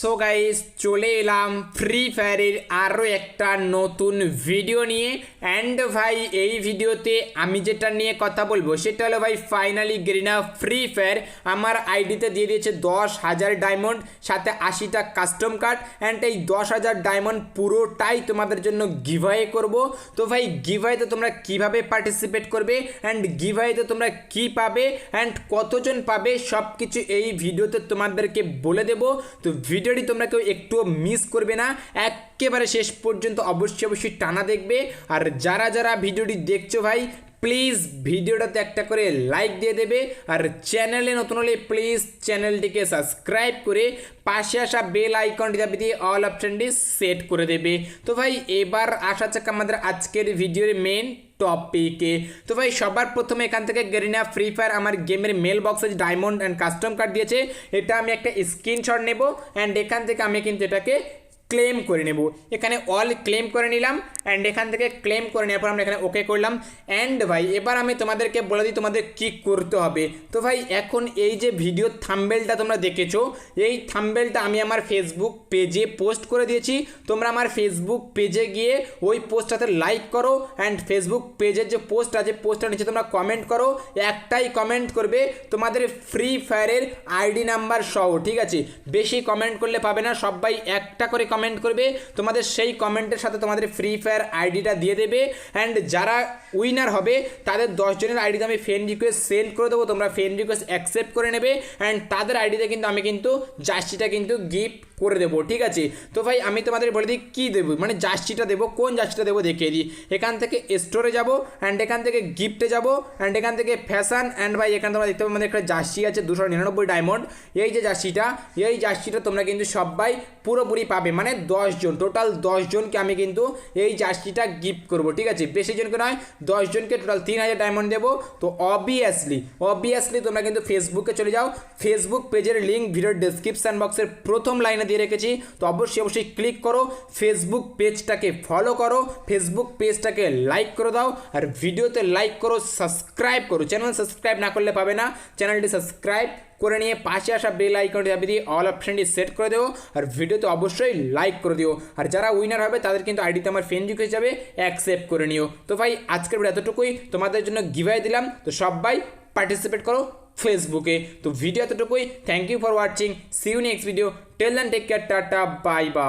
So guys চলে এলাম free ফায়ারের আরও একটা নতুন ভিডিও নিয়ে। অ্যান্ড ভাই, এই ভিডিওতে আমি যেটা নিয়ে কথা বলব, সেটা হলো ভাই ফাইনালি গেরিনা ফ্রি ফায়ার আমার আইডিতে দিয়ে দিয়েছে দশ হাজার ডায়মন্ড সাথে আশিটা কাস্টম কার্ড অ্যান্ড এই দশ হাজার ডায়মন্ড পুরোটাই তোমাদের জন্য গিভাই করব। তো ভাই গিভাইতে তোমরা কীভাবে পার্টিসিপেট করবে? অ্যান্ড গিভাইতে তোমরা কি পাবে? অ্যান্ড কতজন পাবে? সব কিছু এই ভিডিওতে তোমাদেরকে বলে দেবো। তো ভিডিওটি তোমরা কেউ একটুও মিস করবে না। একেবারে শেষ পর্যন্ত অবশ্যই অবশ্যই টানা দেখবে। আর যারা যারা ভিডিওটি দেখছ ভাই প্লিজ ভিডিওটাতে একটা করে লাইক দিয়ে দেবে। আর চ্যানেলে নতুন হলে প্লিজ চ্যানেলটিকে সাবস্ক্রাইব করে পাশে আসা বেল আইকনটি দাবি দিয়ে অল অপশানটি সেট করে দেবে। তো ভাই, এবার আসা যাক আমাদের আজকের ভিডিওর মেন টপিকে তো ভাই, সবার প্রথমে এখান থেকে গেরিনা ফ্রি ফায়ার আমার গেমের মেল বক্সে ডায়মন্ড অ্যান্ড কাস্টম কার্ড দিয়েছে। এটা আমি একটা স্ক্রিনশট নেব অ্যান্ড এখান থেকে আমি কিন্তু এটাকে ক্লেম করে নেব। এখানে অল ক্লেম করে নিলাম অ্যান্ড এখান থেকে ক্লেম করে নেওয়ার পর আমরা এখানে ওকে করলাম অ্যান্ড ভাই, এবার আমি তোমাদেরকে বলে দিই তোমাদের কি করতে হবে। তো ভাই, এখন এই যে ভিডিও থাম্বেলটা তোমরা দেখেছ, এই থাম্বেলটা আমি আমার ফেসবুক পেজে পোস্ট করে দিয়েছি। তোমরা আমার ফেসবুক পেজে গিয়ে ওই পোস্টটাতে লাইক করো অ্যান্ড ফেসবুক পেজের যে পোস্ট আছে পোস্টটা নিচে তোমরা কমেন্ট করো। একটাই কমেন্ট করবে তোমাদের ফ্রি ফায়ারের আইডি নাম্বার সহ, ঠিক আছে? বেশি কমেন্ট করলে পাবে না সবাই একটা করে করবে, তোমাদের সেই কমেন্টের সাথে তোমাদের ফ্রি ফায়ার আইডিটা দিয়ে দেবে। অ্যান্ড যারা উইনার হবে, তাদের দশজনের আইডিতে আমি ফ্রেন্ড রিকোয়েস্ট সেন্ড করে দেবো, তোমরা ফ্রেন্ড রিকোয়েস্ট অ্যাকসেপ্ট করে নেবে। অ্যান্ড তাদের আইডিতে কিন্তু আমি কিন্তু জার্সিটা কিন্তু গিফট করে দেবো, ঠিক আছে? তো ভাই, আমি তোমাদের বলে দিই, কী দেবো? মানে জার্সিটা দেবো, কোন জার্সিটা দেবো দেখিয়ে দিই। এখান থেকে স্টোরে যাব অ্যান্ড এখান থেকে গিফটে যাব অ্যান্ড এখান থেকে ফ্যাশন অ্যান্ড ভাই, এখান তোমরা দেখতে পাবো আমাদের একটা জার্সি আছে, দুশো নিরানব্বই ডায়মন্ড এই যে জার্সিটা, এই জার্সিটা তোমরা কিন্তু সবাই পুরোপুরি পাবে। মানে দশজন টোটাল দশজনকে আমি কিন্তু এই জার্সিটা গিফট করব, ঠিক আছে? বেশি জনকে নয়, দশজনকে টোটাল তিন হাজার ডায়মন্ড দেবো। তো অবভিয়াসলি অবভিয়াসলি তোমরা কিন্তু ফেসবুকে চলে যাও। ফেসবুক পেজের লিঙ্ক ভিডিওর ডিসক্রিপশান বক্সের প্রথম লাইনে দিয়ে রেখেছি। তো অবশ্যই অবশ্যই ক্লিক করো ফেসবুক পেজটাকে ফলো করো ফেসবুক পেজটাকে লাইক করে দাও, আর ভিডিওতে লাইক করো সাবস্ক্রাইব করো। চ্যানেল সাবস্ক্রাইব না করলে পাবে না। চ্যানেলটি সাবস্ক্রাইব করে নিয়ে পাশে আসা বেল আইকনটি দাবি দিয়ে অল অপশানটি সেট করে দেবো। আর ভিডিওতে অবশ্যই লাইক করে দিও। আর যারা উইনার হবে, তাদের কিন্তু আইডিতে আমার ফ্রেন্ড রিকোয়েস্ট যাবে অ্যাকসেপ্ট করে নিও। তো ভাই, আজকের ভিডিও এতটুকুই। তোমাদের জন্য গিভাই দিলাম। তো সবাই পার্টিসিপেট করো ফেসবুকে তো ভিডিও এতটুকুই। Thank you for watching see you next video till then take care tata bye bye